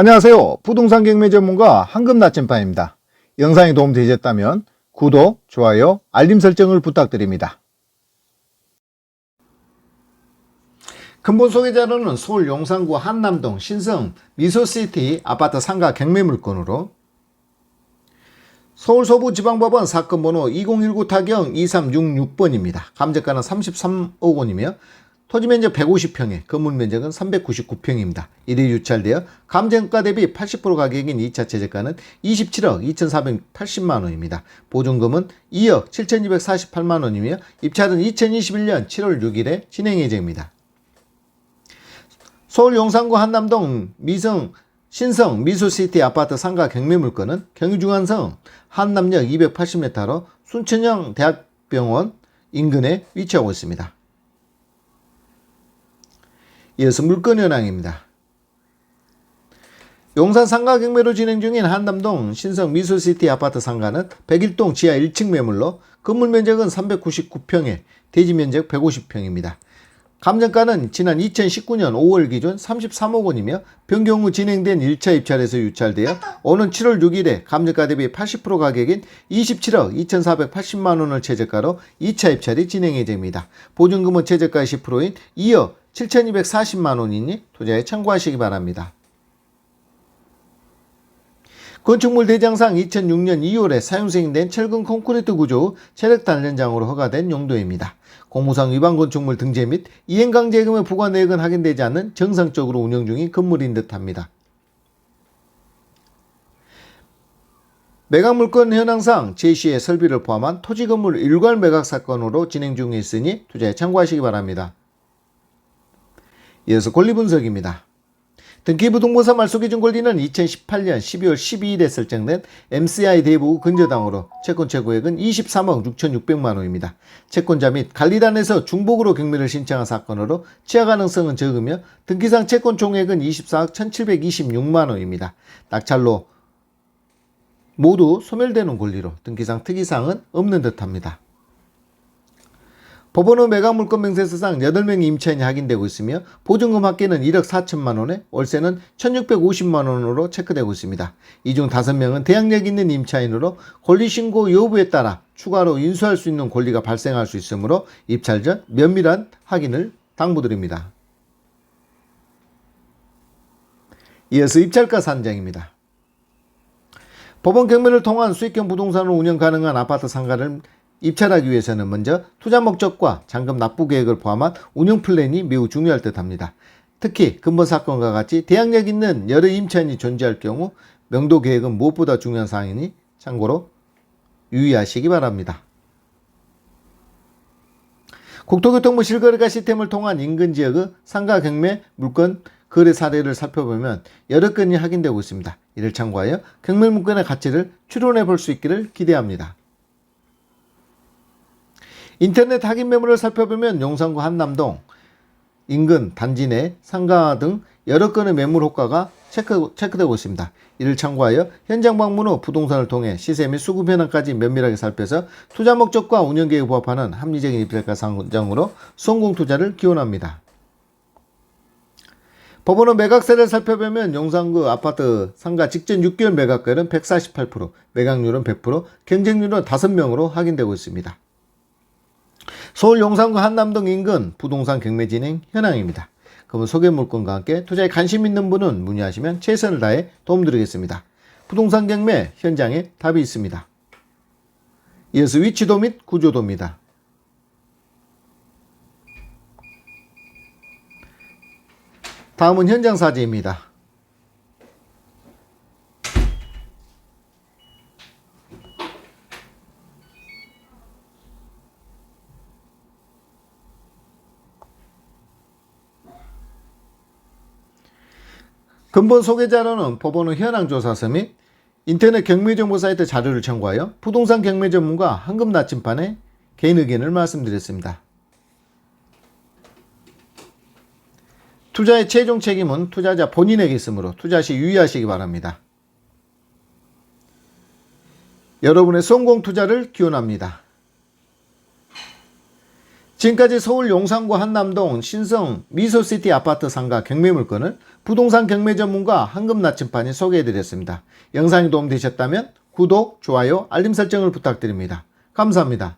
안녕하세요. 부동산 경매 전문가 황금 나침반입니다. 영상이 도움되셨다면 구독, 좋아요, 알림 설정을 부탁드립니다. 근본 소개자료는 서울 용산구 한남동 신성 미소시티 아파트 상가 경매 물건으로 서울 서부지방법원 사건 번호 2019 타경 2366번입니다. 감정가는 33억 원이며 토지 면적 150평에 건물 면적은 399평입니다. 이래 유찰되어 감정가 대비 80% 가격인 2차 최저가는 27억 2,480만 원입니다. 보증금은 2억 7,248만 원이며 입찰은 2021년 7월 6일에 진행 예정입니다. 서울 용산구 한남동 미성 신성 미소시티 아파트 상가 경매 물건은 경유중앙성 한남역 280m로 순천형 대학병원 인근에 위치하고 있습니다. 이어서 물건 현황입니다. 용산 상가 경매로 진행 중인 한남동 신성 미소시티 아파트 상가는 101동 지하 1층 매물로 건물 면적은 399평에 대지 면적 150평입니다. 감정가는 지난 2019년 5월 기준 33억 원이며 변경 후 진행된 1차 입찰에서 유찰되어 오는 7월 6일에 감정가 대비 80% 가격인 27억 2,480만 원을 최저가로 2차 입찰이 진행 예정입니다. 보증금은 최저가의 10%인 2억 7,240만 원이니 투자에 참고하시기 바랍니다. 건축물 대장상 2006년 2월에 사용 승인된 철근 콘크리트 구조 체력 단련장으로 허가된 용도입니다. 공무상 위반 건축물 등재 및 이행 강제금의 부과 내역은 확인되지 않는 정상적으로 운영 중인 건물인 듯합니다. 매각 물건 현황상 제시의 설비를 포함한 토지 건물 일괄 매각 사건으로 진행 중에 있으니 투자에 참고하시기 바랍니다. 이어서 권리 분석입니다. 등기부등본사 말소기준 권리는 2018년 12월 12일에 설정된 MCI 대부 근저당으로 채권 최고액은 23억 6,600만 원입니다. 채권자 및 관리단에서 중복으로 경매를 신청한 사건으로 취하 가능성은 적으며 등기상 채권 총액은 24억 1,726만 원입니다. 낙찰로 모두 소멸되는 권리로 등기상 특이사항은 없는 듯합니다. 법원의 매각 물건 명세서상 8명의 임차인이 확인되고 있으며 보증금 합계는 1억 4천만 원에 월세는 1650만 원으로 체크되고 있습니다. 이 중 5명은 대항력 있는 임차인으로 권리신고 여부에 따라 추가로 인수할 수 있는 권리가 발생할 수 있으므로 입찰 전 면밀한 확인을 당부드립니다. 이어서 입찰가 산정입니다. 법원 경매를 통한 수익형 부동산을 운영 가능한 아파트 상가를 입찰하기 위해서는 먼저 투자 목적과 잔금 납부 계획을 포함한 운영 플랜이 매우 중요할 듯 합니다. 특히 근본 사건과 같이 대항력 있는 여러 임차인이 존재할 경우 명도 계획은 무엇보다 중요한 사항이니 참고로 유의하시기 바랍니다. 국토교통부 실거래가 시스템을 통한 인근 지역의 상가 경매 물건 거래 사례를 살펴보면 여러 건이 확인되고 있습니다. 이를 참고하여 경매 물건의 가치를 추론해 볼 수 있기를 기대합니다. 인터넷 확인 매물을 살펴보면 용산구 한남동, 인근 단지 내 상가 등 여러 건의 매물 호가가 체크, 체크 되고 있습니다. 이를 참고하여 현장 방문 후 부동산을 통해 시세 및 수급 현황까지 면밀하게 살펴서 투자 목적과 운영 계획에 부합하는 합리적인 입찰가 상정으로 성공 투자를 기원합니다. 법원의 매각세를 살펴보면 용산구 아파트 상가 직전 6개월 매각가율은 148%, 매각률은 100%, 경쟁률은 5명으로 확인되고 있습니다. 서울 용산구 한남동 인근 부동산 경매 진행 현황입니다. 그러면 소개 물건과 함께 투자에 관심 있는 분은 문의하시면 최선을 다해 도움드리겠습니다. 부동산 경매 현장에 답이 있습니다. 이어서 위치도 및 구조도입니다. 다음은 현장 사진입니다. 근본 소개 자료는 법원의 현황조사서 및 인터넷 경매정보 사이트 자료를 참고하여 부동산 경매 전문가 황금 나침판에 개인 의견을 말씀드렸습니다. 투자의 최종 책임은 투자자 본인에게 있으므로 투자 시 유의하시기 바랍니다. 여러분의 성공 투자를 기원합니다. 지금까지 서울 용산구 한남동 신성 미소시티 아파트 상가 경매 물건을 부동산 경매 전문가 황금 나침판이 소개해드렸습니다. 영상이 도움되셨다면 구독, 좋아요, 알림 설정을 부탁드립니다. 감사합니다.